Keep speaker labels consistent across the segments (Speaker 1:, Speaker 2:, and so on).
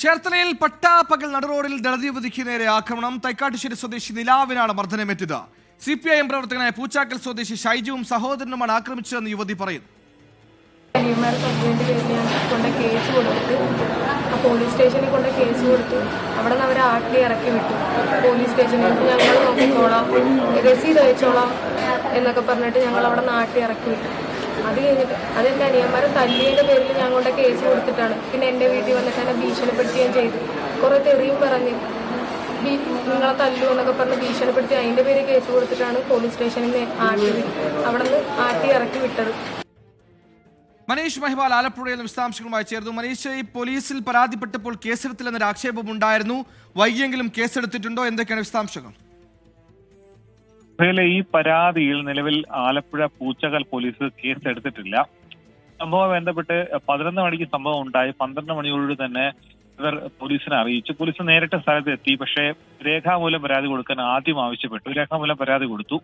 Speaker 1: ചേർത്തലയിൽ പട്ടാപ്പകൽ നടുറോഡിൽ ദളിത് നേരെ ആക്രമണം. തൈക്കാട്ടുശ്ശേരി സ്വദേശി നിലാവിനാണ് മർദ്ദനമേറ്റത്. സി പി ഐ എം പ്രവർത്തകനായ പൂച്ചാക്കൽ സ്വദേശി ഷൈജുവും സഹോദരനുമാണ് ആക്രമിച്ചതെന്ന് യുവതി പറയുന്നു.
Speaker 2: കേസ് കൊടുത്തിട്ട് പോലീസ് സ്റ്റേഷനിൽ കൊണ്ട് കേസ് കൊടുത്തു അവിടെ നിന്ന് അവരെ ആട്ടി ഇറക്കി വിട്ടു. പോലീസ് സ്റ്റേഷനിൽ ഞങ്ങൾ നോക്കിക്കോളാം. രസീത് അയച്ചോളാം എന്നൊക്കെ പറഞ്ഞിട്ട് ഞങ്ങൾ അവിടെ ആട്ടി ഇറക്കി വിട്ടു. അത് കഴിഞ്ഞിട്ട് അതെന്റെ അനിയന്മാരെ തല്ലിയുടെ പേരിൽ ഞാൻ കൊണ്ട് കേസ് കൊടുത്തിട്ടാണ്. പിന്നെ എന്റെ വീട്ടിൽ വന്നിട്ട് എന്നെ ഭീഷണിപ്പെടുത്തുകയും ചെയ്തു. കുറേ തെറിയും പറഞ്ഞ്. നിങ്ങളെ തല്ലു എന്നൊക്കെ പറഞ്ഞ് ഭീഷണിപ്പെടുത്തി അതിന്റെ പേര് കേസ് കൊടുത്തിട്ടാണ് പോലീസ് സ്റ്റേഷനിൽ നിന്ന് ആട്ടി അവിടെ നിന്ന് ആട്ടി ഇറക്കി വിട്ടത്.
Speaker 1: മനീഷ് മെഹ്വാൽ ആലപ്പുഴയിൽ വിശദാംശങ്ങളുമായി ചേർന്നു. മനീഷ് ഈ പോലീസിൽ പരാതിപ്പെട്ടപ്പോൾ കേസെടുത്തില്ലെന്നൊരു ആക്ഷേപം ഉണ്ടായിരുന്നു വൈകിയെങ്കിലും കേസെടുത്തിട്ടുണ്ടോ? എന്തൊക്കെയാണ് വിശദാംശങ്ങൾ?
Speaker 3: ഇതിലെ ഈ പരാതിയിൽ നിലവിൽ ആലപ്പുഴ പൂച്ചകൽ പോലീസ് കേസ് എടുത്തിട്ടില്ല സംഭവം ബന്ധപ്പെട്ട് പതിനൊന്ന് മണിക്ക് സംഭവം ഉണ്ടായി. പന്ത്രണ്ട് മണിയോട് തന്നെ ഇവർ പോലീസിനെ അറിയിച്ചു. പോലീസ് നേരിട്ട് സ്ഥലത്ത് എത്തി പക്ഷേ രേഖാമൂലം പരാതി കൊടുക്കാൻ ആദ്യം ആവശ്യപ്പെട്ടു. രേഖാമൂലം പരാതി കൊടുത്തു.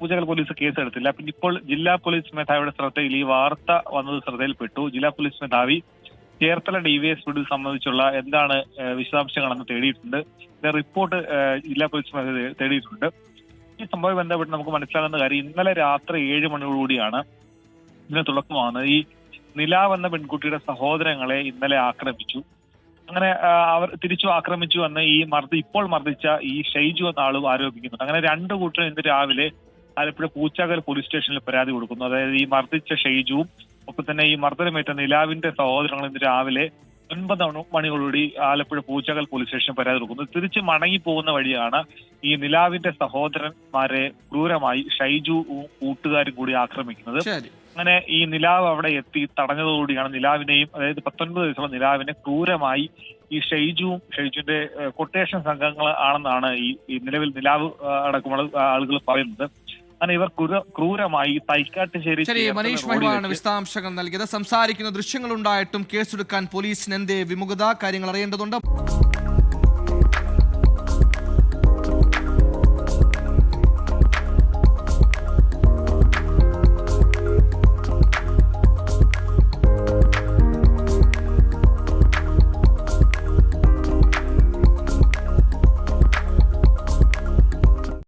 Speaker 3: പൂച്ചകൽ പോലീസ് കേസ് എടുത്തില്ല പിന്നെ ഇപ്പോൾ ജില്ലാ പോലീസ് മേധാവിയുടെ ശ്രദ്ധയിൽ ഈ വാർത്ത വന്നത് ശ്രദ്ധയിൽപ്പെട്ടു. ജില്ലാ പോലീസ് മേധാവി ചേർത്തല ഡിവിഎസ് പിടി സംബന്ധിച്ചുള്ള എന്താണ് വിശദാംശങ്ങളെന്ന് തേടിയിട്ടുണ്ട്. റിപ്പോർട്ട് ജില്ലാ പോലീസ് മേധാവി തേടിയിട്ടുണ്ട്. ഈ സംഭവം ബന്ധപ്പെട്ട് നമുക്ക് മനസ്സിലാകുന്ന കാര്യം ഇന്നലെ രാത്രി ഏഴ് മണിയോടുകൂടിയാണ് ഇതിന് തുടക്കമാണ് ഈ നിലാവ് എന്ന പെൺകുട്ടിയുടെ സഹോദരങ്ങളെ ഇന്നലെ ആക്രമിച്ചു. അങ്ങനെ അവർ തിരിച്ചു ആക്രമിച്ചു എന്ന് ഈ മർദ്ദ ഇപ്പോൾ മർദ്ദിച്ച ഈ ഷൈജു എന്ന ആളും ആരോപിക്കുന്നുണ്ട്. അങ്ങനെ രണ്ട് കൂട്ടരും ഇന്ന് രാവിലെ ആലപ്പുഴ പൂച്ചാകൽ പോലീസ് സ്റ്റേഷനിൽ പരാതി കൊടുക്കുന്നു. അതായത് ഈ മർദ്ദിച്ച ഷൈജുവും ഒപ്പം തന്നെ ഈ മർദ്ദനമേറ്റ നിലാവിന്റെ സഹോദരങ്ങൾ ഇന്ന് രാവിലെ ഒൻപത് മണി- മണിയോടുകൂടി ആലപ്പുഴ പൂച്ചകൽ പോലീസ് സ്റ്റേഷൻ പരാതി കൊടുക്കുന്നു തിരിച്ച് മടങ്ങി പോകുന്ന വഴിയാണ് ഈ നിലാവിന്റെ സഹോദരന്മാരെ ക്രൂരമായി ഷൈജു കൂട്ടുകാരും കൂടി ആക്രമിക്കുന്നത്. അങ്ങനെ ഈ നിലാവ് അവിടെ എത്തി തടഞ്ഞതോടുകൂടിയാണ് നിലാവിനെയും അതായത് പത്തൊൻപത് വയസ്സുള്ള നിലാവിനെ ക്രൂരമായി ഈ ഷൈജുവും ഷൈജുവിന്റെ കൊട്ടേഷൻ സംഘങ്ങൾ ആണെന്നാണ് ഈ നിലവിൽ നിലാവ് അടക്കമുള്ള ആളുകൾ പറയുന്നത്. അങ്ങനെ ഇവർ ക്രൂരമായി തൈക്കാട്ടുശ്ശേരി
Speaker 1: ശരി മനീഷ്
Speaker 3: വെച്ച്
Speaker 1: വിശദാംശങ്ങൾ നൽകിയത്. സംസാരിക്കുന്ന ദൃശ്യങ്ങളുണ്ടായിട്ടും കേസെടുക്കാൻ പോലീസിന് എന്തേ വിമുഖത? കാര്യങ്ങൾ അറിയേണ്ടതുണ്ട്.